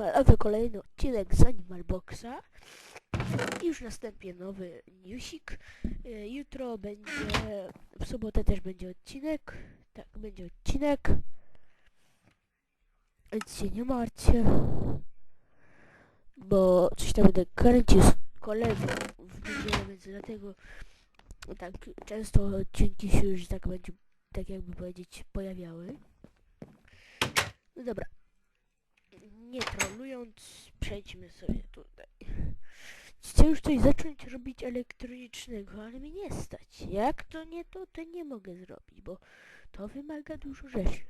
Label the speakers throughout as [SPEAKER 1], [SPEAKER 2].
[SPEAKER 1] Polski Animal, a to kolejny odcinek z Animal Boxa. I już następnie nowy newsik. Y, Jutro będzie, w sobotę też będzie odcinek. Tak, będzie odcinek. Więc się nie martwcie. Bo coś tam będę kręcił z kolegą w niedzielę, więc dlatego tak często odcinki się już tak będzie, tak jakby powiedzieć, pojawiały. No dobra. Nie trolując, przejdźmy sobie tutaj. Chcę już coś zacząć robić elektronicznego, ale mi nie stać. Jak to nie to, to nie mogę zrobić, bo to wymaga dużo rzeczy.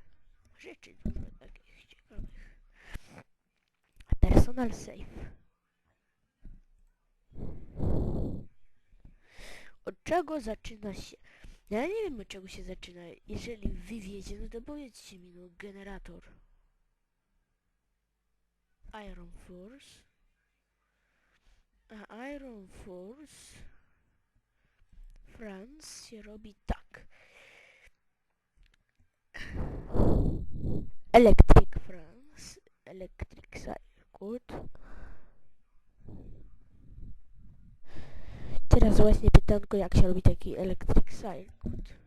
[SPEAKER 1] Rzeczy dużo takich ciekawych. Personal save. Od czego zaczyna się? Ja nie wiem od czego się zaczyna. Jeżeli wy wiecie, no to powiedzcie mi, no generator. Iron Force. A Iron Force France się robi tak. Electric France, Electric Circuit. Teraz właśnie pytanko, jak się robi taki Electric Circuit.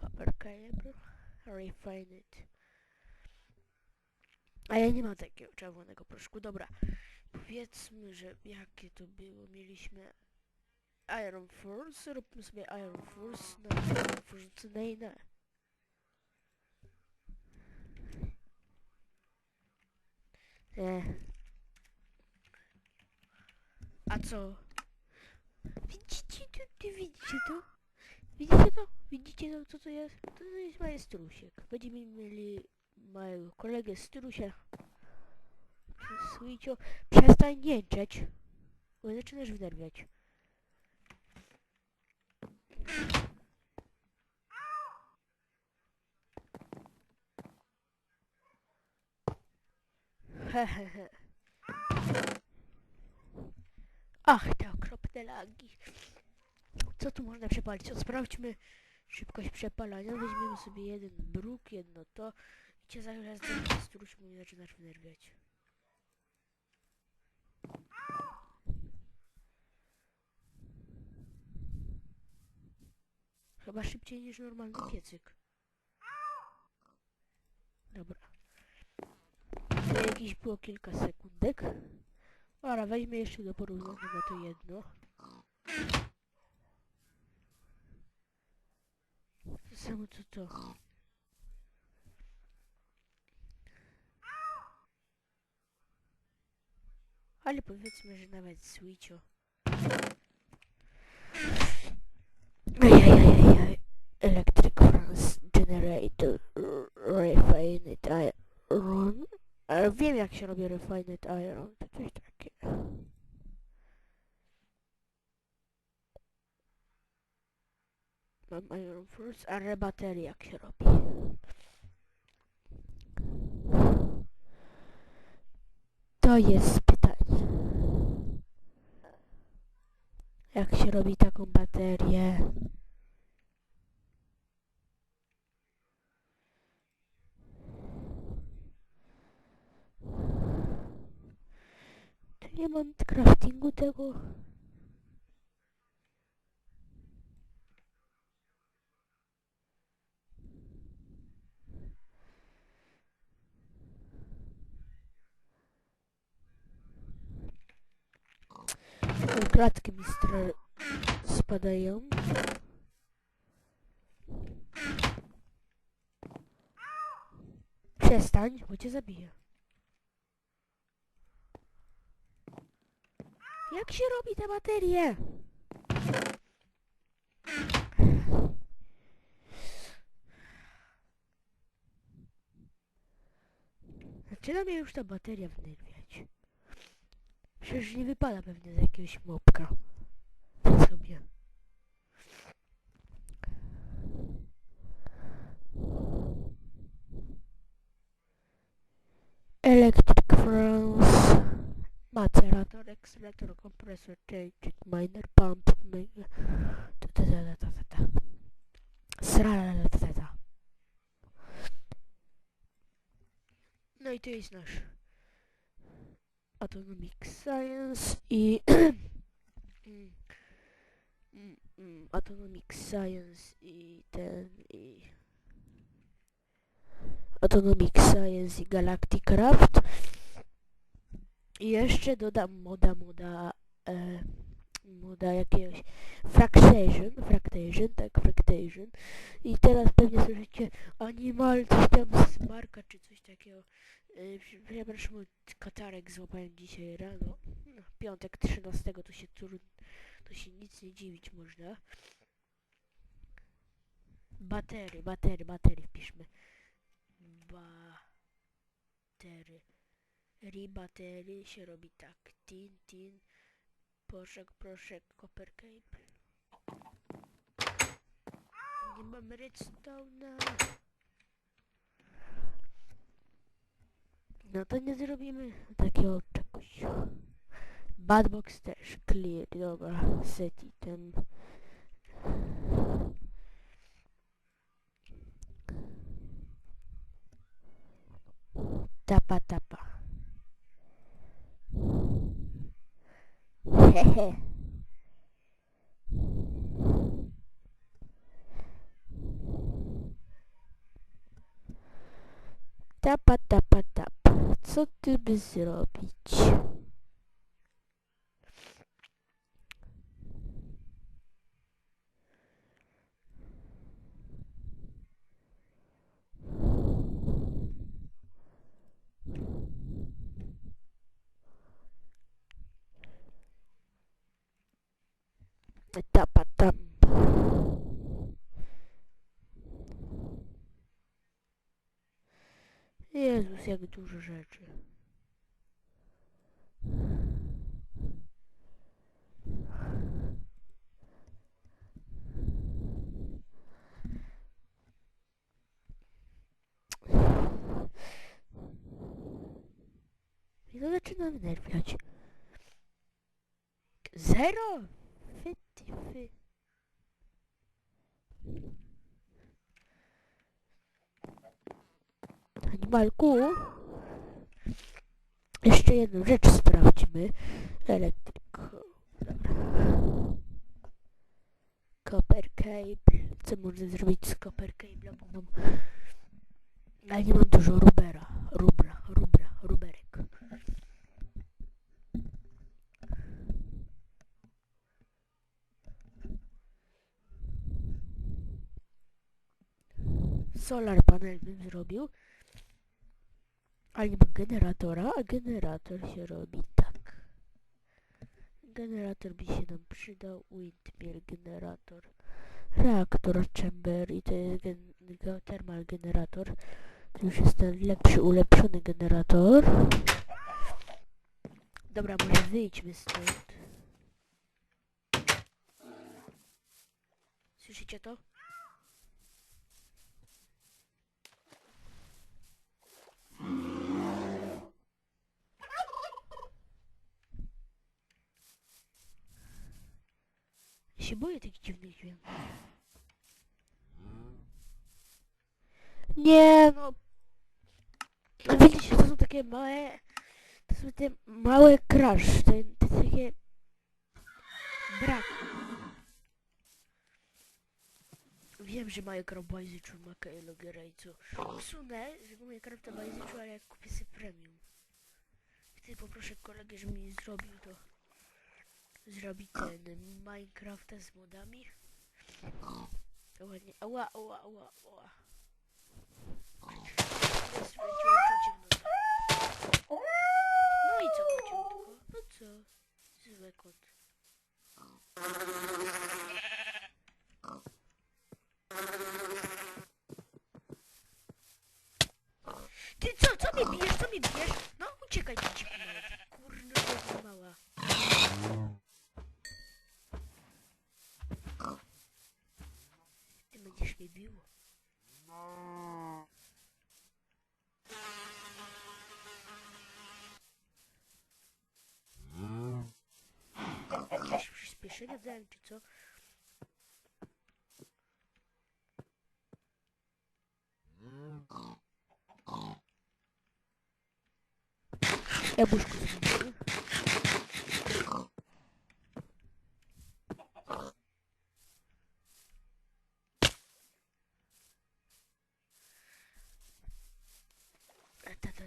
[SPEAKER 1] Copper cable, refined. A ja nie mam takiego czerwonego proszku. Dobra, powiedzmy, że jakie to było. Mieliśmy Iron Force, róbmy sobie Iron Force na Force. Eh. A co? Widzicie to? Widzicie to? Widzicie to? Widzicie to? Co to jest? To jest majestrusiek. Będziemy mieli mojego kolegę Strusia. Sweecio, przestań jęczeć. Bo zaczynasz wnerwiać. Hehehe. Ach, te okropne lagi. Co tu można przepalić? Sprawdźmy szybkość przepalania. Weźmiemy sobie jeden bruk, jedno to. I cię zaraz struś mówi zaczynasz wnerwiać. Chyba szybciej niż normalny piecyk. Dobra. To jakieś było kilka sekundek. Dobra, weźmy jeszcze do porównania na to jedno. To samo co to. Ale powiedzmy, że nawet. Ajajajajaj. Electric France Generator Refined Iron. Wiem jak się robi Refined Iron. To coś takie. Mam Iron Force, a rebatery jak się robi. To jest Jak się robi taką baterię? Tu nie mam craftingu tego. O, Klatki mi spadają. Przestań, bo cię zabiję. Jak się robi te baterie? Zaczyna mnie już ta bateria wnerwiać. Przecież nie wypada pewnie z jakiegoś mopka. Co sobie. Electric France. Macerator, accelerator, compressor, change, miner, pump, mega. Ta ta ta ta ta ta. Srala ta ta ta. No i to jest nasz Atomic Science i mm, mm, Atomic Science i ten i Atomic Science i Galactic Craft i jeszcze dodam moda moda e, moda jakiegoś Fractation, Fractation, tak, Fractation. I teraz pewnie słyszycie Animal, coś tam smarka czy coś takiego. Yy, Przepraszam, katarek złapałem dzisiaj rano. Piątek 13 to się to się nic nie dziwić można. Batery, batery, batery wpiszmy. Batery. Ri batery się robi tak. Tin, tin. Proszek, proszek, copper cable. Nie mam redstone'a. No to nie zrobimy takiego czegoś. Badbox też, clear, dobra, set item. Tapa, tapa. Hehe. Tapa, tapa, tap. Co ty by zrobić? Jezus, jak dużo rzeczy. I to zaczyna wnerwiać. Zero? Animalku. Jeszcze jedną rzecz sprawdźmy. Elektryk. Copper cable. Co można zrobić z copper cable? Bo mam... Ale nie mam dużo rubera. Rubra, rubra, ruberek. Solar panel bym zrobił. Mam generatora, a generator się robi tak. Generator by się nam przydał. Windmill generator. Reaktor chamber i to jest gen generator. To już jest ten lepszy, ulepszony generator. Dobra, może wyjdźmy stąd. Słyszycie to? Się boję tych dziwnych dźwięków. Nie no. Widzicie, to są takie małe... To są te małe crash. To, to takie... Brak. Wiem, że Minecraft bajzyczu ma Logerajcu. Usunę, żeby Minecrafta bajzyczu, ale jak kupię sobie premium. Wtedy poproszę kolegę, żeby mi zrobił to. Zrobi ten Minecrafta z modami. Ładnie. Ała, ała, ała, ała. No i co kociątko? No co? Zły kot. Ty co, co mnie bijesz? Jakieś przyspieszenia dałem, czy co? Jabłuszko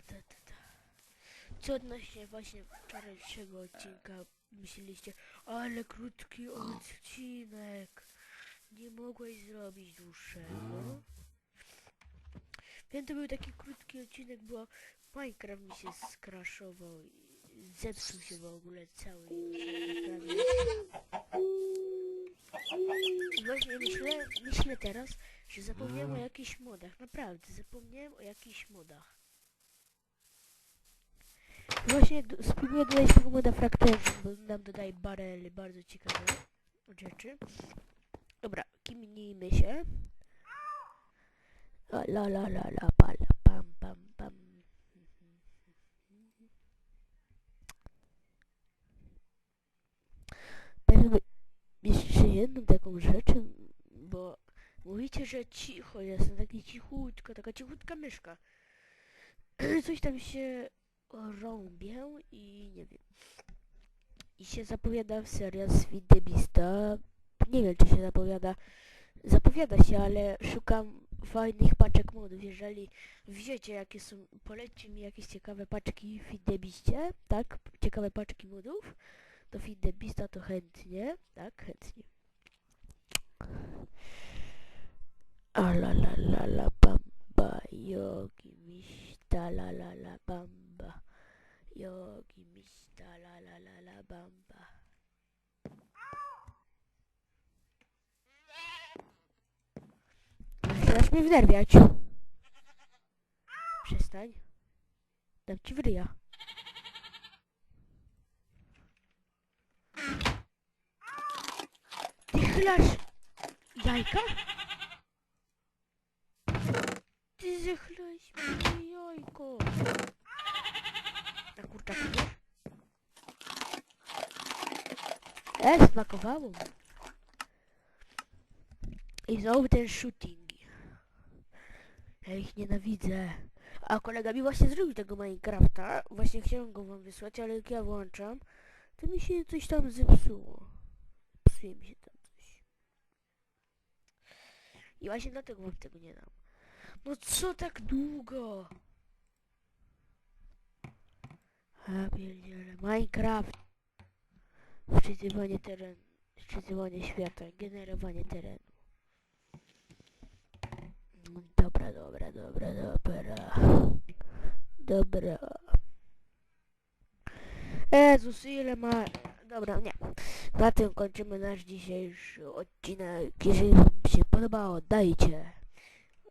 [SPEAKER 1] ta. Co odnośnie właśnie wczorajszego odcinka myśleliście, ale krótki odcinek, nie mogłeś zrobić dłuższego? Wiem, to był taki krótki odcinek, bo Minecraft mi się skraszował i zepsuł się w ogóle cały. I Właśnie myślę, myślę teraz, że zapomniałem o jakichś modach, naprawdę, zapomniałem o jakichś modach. Właśnie d- spróbuję dodać tego moda fraktensu, bo nam dodaje barely, bardzo ciekawe rzeczy. Dobra, kimnijmy się. La la la la la pa, la, pam pam pam. Powiem jeszcze jedną taką rzeczą, bo mówicie, że cicho jest, taki cichutko, taka cichutka myszka. Coś tam się rąbię i nie wiem. I się zapowiada seria z Widebista. Nie wiem, czy się zapowiada. Zapowiada się, ale szukam fajnych paczek modów. Jeżeli wiecie, jakie są, polećcie mi jakieś ciekawe paczki w Widebiście, tak? Ciekawe paczki modów. Do Widebista to chętnie, tak? Chętnie. A la la la la bamba, yogi mista la la la bamba, yogi mista la la la la bamba. Zaczynasz mnie wnerwiać. Przestań. Dam ci w ryja. Ty chylasz jajka? Ty zachlałeś mi jajko. Na kurczaka wiesz? E, smakowało. I znowu ten shooting. Ja ich nienawidzę. A kolega mi właśnie zrobił tego Minecrafta. Właśnie chciałem go wam wysłać, ale jak ja włączam, to mi się coś tam zepsuło. Psuje mi się tam coś. I właśnie dlatego wam tego nie dam. No co tak długo? A pierdziele. Minecraft. Wczytywanie terenu. Wczytywanie świata. Generowanie terenu. Dobra, dobra, dobra, dobra. Dobra. Jezus, ile ma... Dobra, nie. Na tym kończymy nasz dzisiejszy odcinek. Jeżeli wam się podobało, dajcie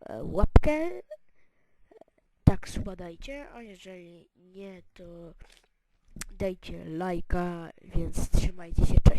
[SPEAKER 1] e, łapkę. Tak, suba dajcie, a jeżeli nie, to dajcie lajka, więc trzymajcie się, cześć.